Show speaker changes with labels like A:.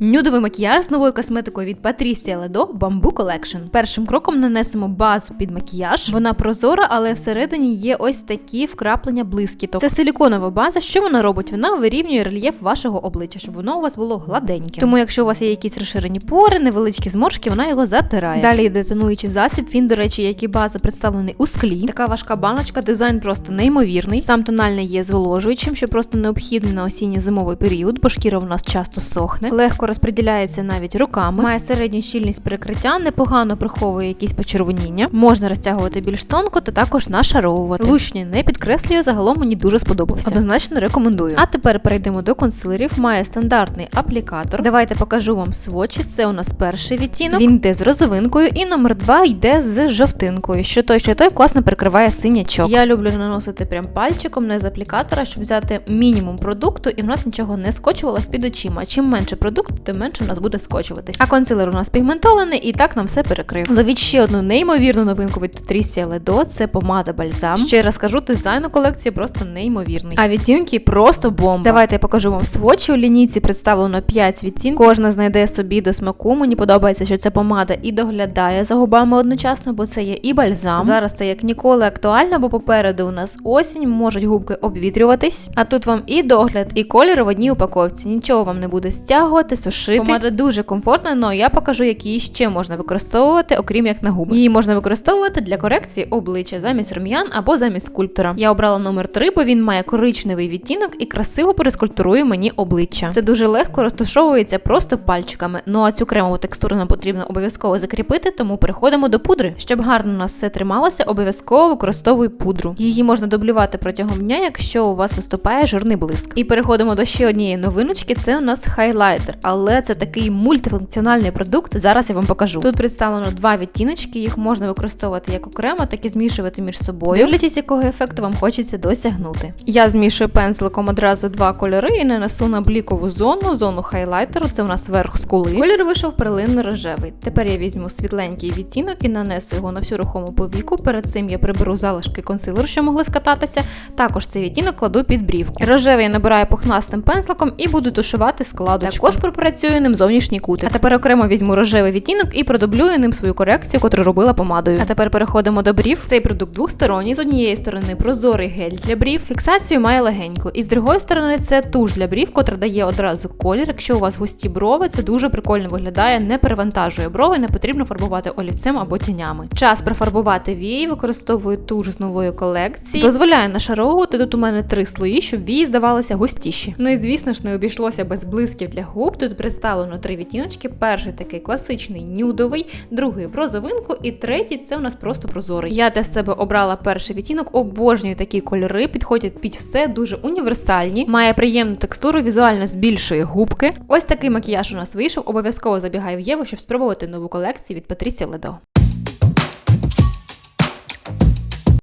A: Нюдовий макіяж з новою косметикою від Patricia Ledo Bamboo Collection. Першим кроком нанесемо базу під макіяж. Вона прозора, але всередині є ось такі вкраплення блискіток. Це силіконова база. Що вона робить? Вона вирівнює рельєф вашого обличчя, щоб воно у вас було гладеньке. Тому, якщо у вас є якісь розширені пори, невеличкі зморшки, вона його затирає. Далі йде тонуючий засіб. Він, до речі, як і база, представлений у склі. Така важка баночка, дизайн просто неймовірний. Сам тональний є зволожуючим, що просто необхідний на осінньо-зимовий період, бо шкіра у нас часто сохне. Легко розподіляється навіть руками. Має середню щільність перекриття, непогано приховує якісь почервоніння. Можна розтягувати більш тонко та також нашаровувати. Лучні не підкреслюю, загалом мені дуже сподобався. Однозначно рекомендую. А тепер перейдемо до консилерів. Має стандартний аплікатор. Давайте покажу вам свочі. Це у нас перший відтінок. Він йде з розовинкою, і номер два йде з жовтинкою. Що той, що той класно прикриває синячок. Я люблю наносити прям пальчиком, не з аплікатора, щоб взяти мінімум продукту, і в нас нічого не скочувалось під очима. Чим менше продукту, тим менше в нас буде скочуватись. А консилер у нас пігментований і так нам все перекрив. Ловіть ще одну неймовірну новинку від Patricia Ledo, це помада бальзам. Ще раз кажу, дизайн у колекції просто неймовірний. А відтінки просто бомба. Давайте я покажу вам свочі. У лінійці представлено 5 відтінків. Кожна знайде собі до смаку. Мені подобається, що ця помада і доглядає за губами одночасно, бо це є і бальзам. Зараз це як ніколи актуально, бо попереду у нас осінь, можуть губки обвітрюватись. А тут вам і догляд, і колір в одній упаковці. Нічого вам не буде стягувати, сушити. Помада дуже комфортна, але я покажу, які її ще можна використовувати, окрім як на губи. Її можна використовувати для корекції обличчя замість рум'ян або замість скульптора. Я обрала номер 3, бо він має коричневий відтінок і красиво перескультурує мені обличчя. Це дуже легко розташовується просто пальчиками. Ну а цю кремову текстуру нам потрібно обов'язково закріпити, тому переходимо до пудри. Щоб гарно у нас все трималося, обов'язково використовую пудру. Її можна дублювати протягом дня, якщо у вас виступає жирний блиск. І переходимо до ще однієї новиночки. Це у нас хайлайтер, але це такий мультифункціональний продукт. Зараз я вам покажу. Тут представлено два відтіночки, їх можна використовувати як окремо, так і змішувати між собою. Дивлячись, якого ефекту вам хочеться досягнути. Я змішую пензликом одразу два кольори і нанесу на блікову зону, зону хайлайтеру. Це у нас верх скули. Колір вийшов прилинно рожевий. Тепер я візьму світленький відтінок і нанесу його на всю рухому повіку. Перед цим я приберу залишки консилеру, що могли скататися. Також цей відтінок кладу під брівку. Рожевий я набираю пухнастим пензликом і буду тушувати складочку. Також пропрацюю ним зовнішній кутик. А тепер окремо візьму рожевий відтінок і продублюю ним свою корекцію, котру робила помадою. А тепер переходимо до брів. Цей продукт двосторонній. З однієї сторони прозорий гель для брів. Фіксацію має легеньку. І з другої сторони це туш для брів, котра дає одразу колір. Якщо у вас густі брови, це дуже прикольно виглядає, не перевантажує брови, не потрібно фарбувати олівцем або тінями. Час профарбувати вії, використовую туш з нової колекції. Дозволяє нашаровувати. Тут у мене три слої, щоб вії здавалися густіші. Ну і звісно ж, не обійшлося без блисків для губ. Тут представлено три відтіночки. Перший такий класичний нюдовий, другий в розовинку, і третій це у нас просто прозорий. Я для себе обрала перший відтінок, обожнюю такі кольори, підходять під все, дуже універсальні. Має приємну текстуру, візуально збільшує губки. Ось такий макіяж у нас вийшов. Обов'язково забігаю в Єву, щоб спробувати нову колекцію від Патрісі Ledo.